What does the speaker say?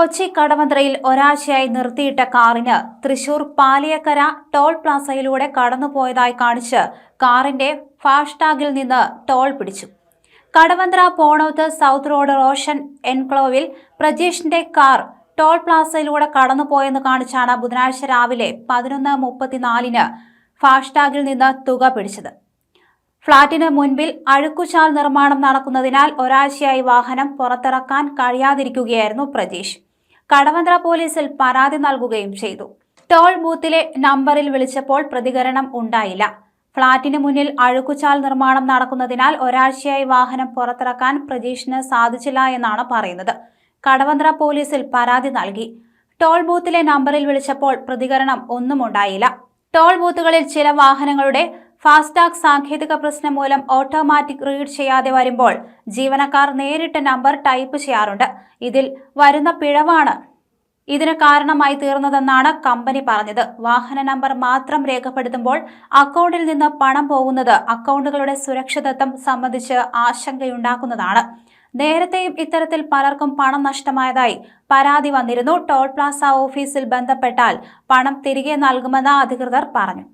കൊച്ചി കടവന്ത്രയിൽ ഒരാഴ്ചയായി നിർത്തിയിട്ട കാറിന് തൃശൂർ പാലിയക്കര ടോൾ പ്ലാസയിലൂടെ കടന്നുപോയതായി കാണിച്ച് കാറിന്റെ ഫാസ്ടാഗിൽ നിന്ന് ടോൾ പിടിച്ചു. കടവന്ത്ര പോണോത്ത് സൗത്ത് റോഡ് റോഷൻ എൻക്ലോവിൽ പ്രജീഷിന്റെ കാർ ടോൾ പ്ലാസയിലൂടെ കടന്നുപോയെന്ന് കാണിച്ചാണ് ബുധനാഴ്ച രാവിലെ പതിനൊന്ന് മുപ്പത്തിനാലിന് ഫാസ്ടാഗിൽ നിന്ന് തുക പിടിച്ചത്. ഫ്ളാറ്റിന് മുൻപിൽ അഴുക്കുചാൽ നിർമ്മാണം നടക്കുന്നതിനാൽ ഒരാഴ്ചയായി വാഹനം പുറത്തിറക്കാൻ കഴിയാതിരിക്കുകയായിരുന്നു പ്രതീഷ് കടവന്ത്ര പോലീസിൽ പരാതി നൽകുകയും ചെയ്തു. ടോൾ ബൂത്തിലെ നമ്പറിൽ വിളിച്ചപ്പോൾ പ്രതികരണം ഉണ്ടായില്ല. ഫ്ളാറ്റിന് മുന്നിൽ അഴുക്കുചാൽ നിർമ്മാണം നടക്കുന്നതിനാൽ ഒരാഴ്ചയായി വാഹനം പുറത്തിറക്കാൻ പ്രതീഷിന് സാധിച്ചില്ല എന്നാണ് പറയുന്നത്. കടവന്ത്ര പോലീസിൽ പരാതി നൽകി. ടോൾ ബൂത്തിലെ നമ്പറിൽ വിളിച്ചപ്പോൾ പ്രതികരണം ഒന്നും ഉണ്ടായില്ല. ടോൾ ബൂത്തുകളിൽ ചില വാഹനങ്ങളുടെ ഫാസ്ടാഗ് സാങ്കേതിക പ്രശ്നം മൂലം ഓട്ടോമാറ്റിക് റീഡ് ചെയ്യാതെ വരുമ്പോൾ ജീവനക്കാർ നേരിട്ട് നമ്പർ ടൈപ്പ് ചെയ്യാറുണ്ട്. ഇതിൽ വരുന്ന പിഴവാണ് ഇതിന് കാരണമായി തീർന്നതെന്നാണ് കമ്പനി പറഞ്ഞത്. വാഹന നമ്പർ മാത്രം രേഖപ്പെടുത്തുമ്പോൾ അക്കൗണ്ടിൽ നിന്ന് പണം പോകുന്നത് അക്കൗണ്ടുകളുടെ സുരക്ഷിതത്വം സംബന്ധിച്ച് ആശങ്കയുണ്ടാക്കുന്നതാണ്. നേരത്തെയും ഇത്തരത്തിൽ പലർക്കും പണം നഷ്ടമായതായി പരാതി വന്നിരുന്നു. ടോൾ പ്ലാസ ഓഫീസിൽ ബന്ധപ്പെട്ടാൽ പണം തിരികെ നൽകുമെന്ന് അധികൃതർ പറഞ്ഞു.